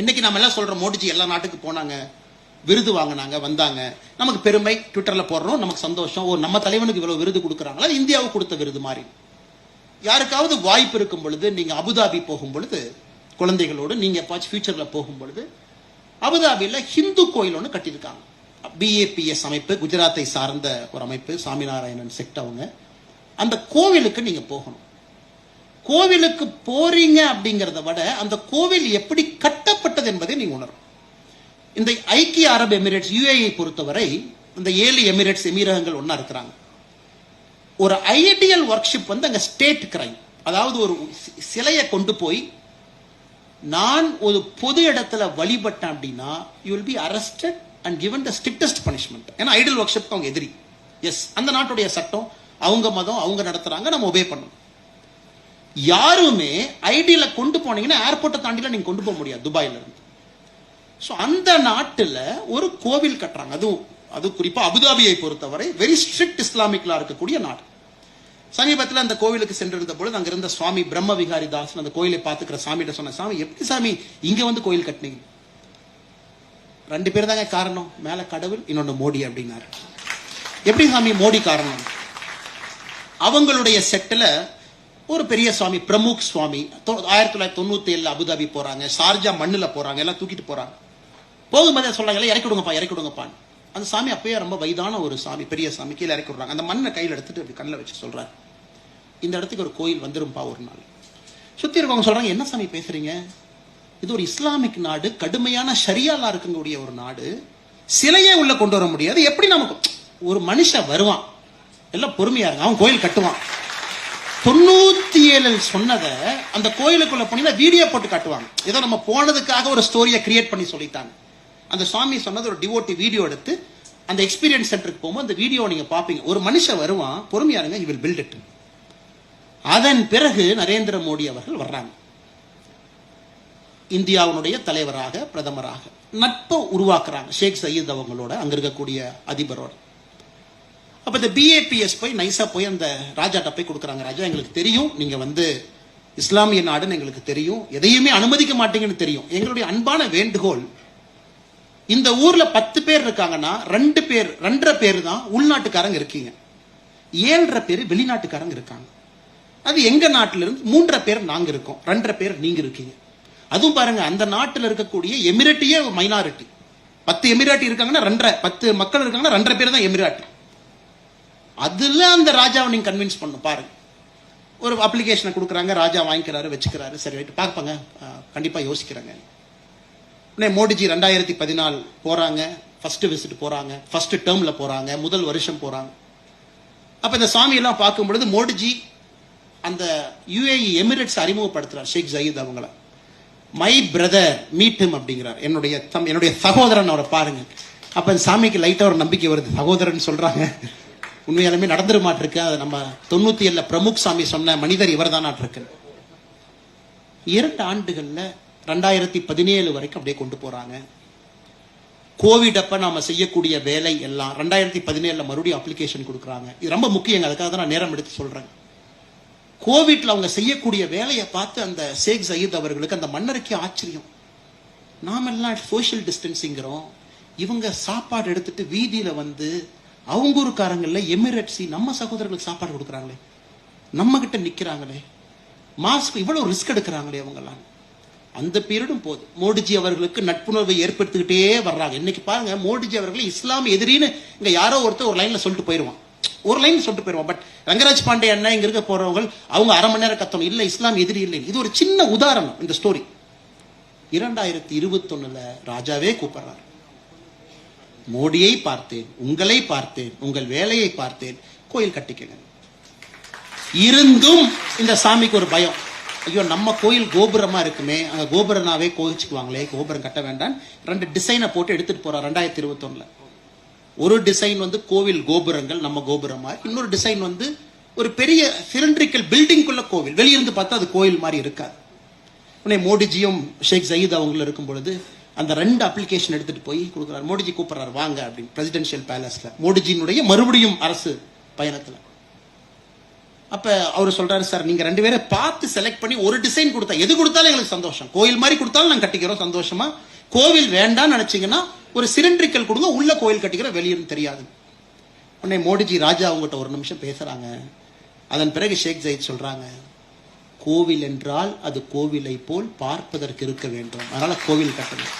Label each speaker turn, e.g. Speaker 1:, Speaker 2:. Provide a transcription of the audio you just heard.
Speaker 1: இன்னைக்கு நம்ம எல்லாம் சொல்றோம் மோடிஜி எல்லா நாட்டுக்கு போனாங்க விருது வாங்கினாங்க வந்தாங்க. நமக்கு பெருமை ட்விட்டர்ல போடுறோம் நமக்கு சந்தோஷம். ஓ நம்ம தலைவனுக்கு இவ்வளவு விருது கொடுக்குறாங்களா? இந்தியாவுக்கு கொடுத்த விருது மாதிரி. யாருக்காவது வாய்ப்பு இருக்கும் பொழுது நீங்க அபுதாபி போகும் பொழுது குழந்தைகளோடு நீங்க எப்பாச்சும் ஃபியூச்சர்ல போகும் பொழுது அபுதாபியில் ஹிந்து கோயில் ஒன்று கட்டியிருக்காங்க. பிஏபிஎஸ் அமைப்பு குஜராத்தை சார்ந்த ஒரு அமைப்பு சாமிநாராயணன் செக்ட் அவங்க. அந்த கோவிலுக்கு நீங்க போகணும். கோவிலுக்கு போறீங்க அப்படிங்கிறத விட அந்த கோவில் எப்படி கட்ட கட்டப்பட்டது என்பதை நீ உணரும். இந்த ஐக்கிய அரபு எமிரேட்ஸ் யுஏஐ பொறுத்தவரை இந்த ஏழு எமிரேட்ஸ் எமீரகங்கள் ஒன்றா இருக்கிறாங்க. ஒரு ஐடியல் ஒர்க்ஷிப் வந்து அங்க ஸ்டேட் கிரைம் அதாவது ஒரு சிலையை கொண்டு போய் நான் ஒரு பொது இடத்துல வழிபட்டேன் அப்படின்னா you will be arrested and given the strictest punishment ஏன்னா ஐடியல் ஒர்க்ஷிப் அவங்க எதிரி. எஸ் அந்த நாட்டுடைய சட்டம் அவங்க மதம் அவங்க நடத்துறாங்க நம்ம ஒபே பண்ணணும். யாருமே ஐடியில கொண்டு போனீங்கன்னா ஏர்போர்ட்டை தாண்டிலாம் நீங்க கொண்டு போக முடியாது துபாயில இருந்து. ஸோ அந்த நாட்டில் ஒரு கோவில் கட்டுறாங்க. அதுவும் அது குறிப்பாக அபுதாபியை பொறுத்தவரை வெரி ஸ்ட்ரிக்ட் இஸ்லாமிக்லா இருக்கக்கூடிய நாடு. சமீபத்தில் அந்த கோவிலுக்கு சென்றிருந்த பொழுது அங்க இருந்த சுவாமி பிரம்ம விகாரி தாசன் அந்த கோயிலை பார்த்துக்கிற சாமிகிட்ட சொன்ன சாமி எப்படி சாமி? இங்க வந்து கோயில் கட்டினீங்க. ரெண்டு பேர் தாங்க காரணம். மேல கடவுள் இன்னொன்று மோடி அப்படின்னாரு. எப்படி சாமி மோடி காரணம்? அவங்களுடைய செட்டில் ஒரு பெரிய சுவாமி பிரமுக் சுவாமி தொ- ஆயிரத்தி தொள்ளாயிரத்தி தொண்ணூத்தி ஏழுல அபுதாபி போறாங்க ஷார்ஜா மண்ணுல போறாங்க எல்லாம் தூக்கிட்டு போறாங்க. போகும்போது சொல்றாங்க "எல்லாம் இறக்கி விடுங்கப்பா இறக்கி விடுங்கப்பான்னு. அந்த சாமி அப்பயே ரொம்ப வயதான ஒரு சாமி பெரிய சாமி கீழே இறக்கி விடுறாங்க. அந்த மண்ணை கையில் எடுத்துட்டு அப்படி கண்ணில் வச்சு சொல்றாரு. இந்த இடத்துக்கு ஒரு கோயில் வந்துரும்பா ஒரு நாள். சுத்தி இருக்கவங்க சொல்றாங்க என்ன சாமி பேசுறீங்க? இது ஒரு இஸ்லாமிக் நாடு கடுமையான ஷரியாலா இருக்கக்கூடிய ஒரு நாடு. சிலையே உள்ள கொண்டு வர முடியாது. எப்படி நமக்கு ஒரு மனுஷன் வருவான். எல்லாம் பொறுமையா இருக்கும் அவன் கோயில் கட்டுவான். தொண்ணூத்தி ஏழில் சொன்னதை அந்த கோயிலுக்குள்ள போனீங்கன்னா வீடியோ போட்டு காட்டுவாங்க. ஏதோ நம்ம போனதுக்காக ஒரு ஸ்டோரியை கிரியேட் பண்ணி சொல்லிட்டாங்க. அந்த சுவாமி சொன்னது ஒரு டிவோட்டி வீடியோ எடுத்து அந்த எக்ஸ்பீரியன்ஸ் சென்டருக்கு போகும்போது அந்த வீடியோ நீங்க பாப்பீங்க ஒரு மனுஷன் வருவான் பொறுமையா இருங்க இவர் பில்ட் இட் அதன் பிறகு நரேந்திர மோடி அவர்கள் வர்றாங்க. இந்தியாவினுடைய தலைவராக பிரதமராக நட்பை உருவாக்குறாங்க. ஷேக் சயீத் அவங்களோட அங்க இருக்கக்கூடிய அதிபரோட. அப்ப இந்த பிஏபிஎஸ் போய் நைஸா போய் அந்த ராஜாட்ட போய் கொடுக்குறாங்க. ராஜா எங்களுக்கு தெரியும். நீங்க வந்து இஸ்லாமிய நாடுன்னு எங்களுக்கு தெரியும். எதையுமே அனுமதிக்க மாட்டீங்கன்னு தெரியும். எங்களுடைய அன்பான வேண்டுகோள் இந்த ஊர்ல பத்து பேர் இருக்காங்கன்னா ரெண்டு பேர் ரெண்டரை பேர் தான் உள்நாட்டுக்காரங்க இருக்கீங்க. ஏழரை பேர் வெளிநாட்டுக்காரங்க இருக்காங்க. அது எங்க நாட்டில இருந்து மூன்றரை பேர் நாங்க இருக்கோம். ரெண்டரை பேர் நீங்க இருக்கீங்க. அதுவும் பாருங்க அந்த நாட்டில் இருக்கக்கூடிய எமிரேட்டியே மைனாரிட்டி பத்து எமிராட்டி இருக்காங்கன்னா ரெண்டரை பத்து மக்கள் இருக்காங்கன்னா ரெண்டரை பேர் தான் எமிராட்டி. அதில் அந்த ராஜாவை நீங்கள் கன்வின்ஸ் பண்ணும் பாருங்க. ஒரு அப்ளிகேஷனை கொடுக்குறாங்க ராஜா வாங்கிக்கிறாரு வச்சுக்கிறாரு. சரி ரைட்டு பார்ப்பாங்க கண்டிப்பாக யோசிக்கிறேங்க யோசிக்கிறாங்க. உடனே மோடிஜி ரெண்டாயிரத்தி பதினாலு போகிறாங்க ஃபஸ்ட்டு விசிட் போகிறாங்க ஃபஸ்ட்டு டேர்மில் போகிறாங்க முதல் வருஷம் போகிறாங்க அப்போ இந்த சாமியெல்லாம் பார்க்கும் பொழுது மோடிஜி அந்த யுஏஇ எமிரேட்ஸ் அறிமுகப்படுத்துகிறார் ஷேக் ஜயீத் அவங்கள. மை பிரதர் மீட்டும் அப்படிங்கிறார். என்னுடைய தம் என்னுடைய சகோதரன் அவரை பாருங்க. அப்போ இந்த சாமிக்கு லைட்டாக ஒரு நம்பிக்கை வருது. சகோதரன் சொல்கிறாங்க உண்மையாலுமே நடந்துட மாட்டிருக்கு அது நம்ம தொண்ணூத்தி ஏழுல பிரமுக் சாமி சொன்ன மனிதர் இவர் தானாட்டிருக்கு இரண்டு ஆண்டுகள்ல ரெண்டாயிரத்தி பதினேழு வரைக்கும் அப்படியே கொண்டு போறாங்க. கோவிட் அப்ப நாம செய்யக்கூடிய வேலை எல்லாம் ரெண்டாயிரத்தி பதினேழுல மறுபடியும் அப்ளிகேஷன் கொடுக்குறாங்க. இது ரொம்ப முக்கியங்க அதுக்காக தான் நான் நேரம் எடுத்து சொல்றேன். கோவிட்ல அவங்க செய்யக்கூடிய வேலையை பார்த்து அந்த ஷேக் சயீத் அவர்களுக்கு அந்த மன்னருக்கு ஆச்சரியம். நாமெல்லாம் சோசியல் டிஸ்டன்சிங்கிறோம் இவங்க சாப்பாடு எடுத்துட்டு வீதியில வந்து அவங்க ஊருக்காரங்கள்ல எமிரட்ஸி நம்ம சகோதரர்களுக்கு சாப்பாடு கொடுக்குறாங்களே? நம்ம கிட்ட நிக்கிறாங்களே? மாஸ்க் இவ்வளவு ரிஸ்க் எடுக்கிறாங்களே அவங்கெல்லாம்? அந்த பீரியடும் போது மோடிஜி அவர்களுக்கு நட்புணர்வை ஏற்படுத்திக்கிட்டே வர்றாங்க. இன்னைக்கு பாருங்க மோடிஜி அவர்களை இஸ்லாம் எதிரின்னு இங்க யாரோ ஒருத்தர் ஒரு லைன்ல சொல்லிட்டு போயிருவான். ஒரு லைன் சொல்லிட்டு போயிருவான். பட் ரங்கராஜ் பாண்டே அண்ணா இங்க இருக்க போறவங்க அவங்க அரை மணி நேரம் கத்தணும். இல்ல இஸ்லாம் எதிரி இல்லை. இது ஒரு சின்ன உதாரணம் இந்த ஸ்டோரி இரண்டாயிரத்தி இருபத்தொன்னுல ராஜாவே கூப்பிடுறாரு. மோடியை பார்த்தேன் உங்களை பார்த்தேன் உங்கள் வேலையை பார்த்தேன் கோயில் கட்டிக்கங்க. இருந்தும் இந்த சாமிக்கு ஒரு பயம். ஐயோ நம்ம கோயில் கோபுரமா இருக்குமே அங்க கோபுரனாவே கோவிச்சுக்குவாங்களே கோபுரம் கட்ட வேண்டாம். ரெண்டு டிசைனை போட்டு எடுத்துட்டு போறோம் ரெண்டாயிரத்தி இருபத்தொன்னுல. ஒரு டிசைன் வந்து கோவில் கோபுரங்கள் நம்ம கோபுரமா. இன்னொரு டிசைன் வந்து ஒரு பெரிய சிலிண்ட்ரிக்கல் பில்டிங்குள்ள கோவில். வெளியிருந்து பார்த்தா அது கோயில் மாதிரி இருக்காது. உடனே மோடிஜியும் ஷேக் ஜயீத் அவங்களும் இருக்கும் பொழுது அந்த ரெண்டு அப்ளிகேஷன் எடுத்துட்டு போய் கொடுக்குறாரு. மோடிஜி கூப்பிடுறாரு வாங்க அப்படின்னு. பிரசிடென்ஷியல் பேலஸ்ல மோடிஜியினுடைய மறுபடியும் அரசு பயணத்துல. அப்ப அவர் சொல்றாரு சார் நீங்க ரெண்டு பேரை பார்த்து செலக்ட் பண்ணி ஒரு டிசைன் கொடுத்தா எது கொடுத்தாலும் எங்களுக்கு சந்தோஷம். கோயில் மாதிரி கொடுத்தாலும் நாங்க கட்டிக்கிறோம் சந்தோஷமா. கோவில் வேண்டாம்னு நினைச்சீங்கன்னா ஒரு சிலிண்ட்ரிக்கல் கொடுங்க உள்ள கோயில் கட்டிக்கிறோம் வெளியும் தெரியாது. உடனே மோடிஜி ராஜா அவங்ககிட்ட ஒரு நிமிஷம் பேசுறாங்க. அதன் பிறகு ஷேக் ஜெயித் சொல்றாங்க கோவில் என்றால் அது கோவிலை போல் பார்ப்பதற்கு இருக்க வேண்டும். அதனால கோவில் கட்டணும்.